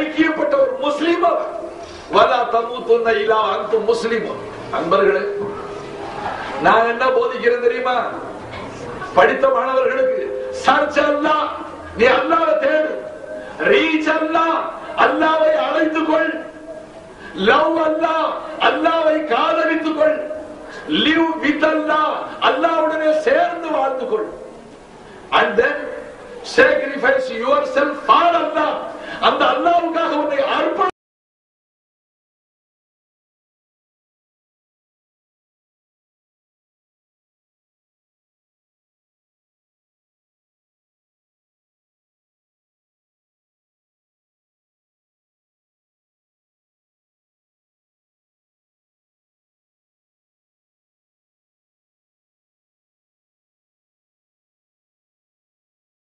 ஐக்கியப்பட்ட ஒரு முஸ்லீம். வலா தமூத்துன்ன இலா அன்து முஸ்லீம். அன்பர்களே நான் என்ன போதிக்கிறேன் தெரியுமா? படித்த மாணவர்களுக்கு சர்ச் அல்லா நீ அல்லாவை தேடு. ரீச் அல்லா அல்லாவை அழைத்து கொள் லவ் அல்லா அல்லாவை காதலித்துக் கொள் லிவ் வித் அல்லா அல்லாவுடனே சேர்ந்து வாழ்ந்து கொள் அண்ட் தென் sacrifice yourself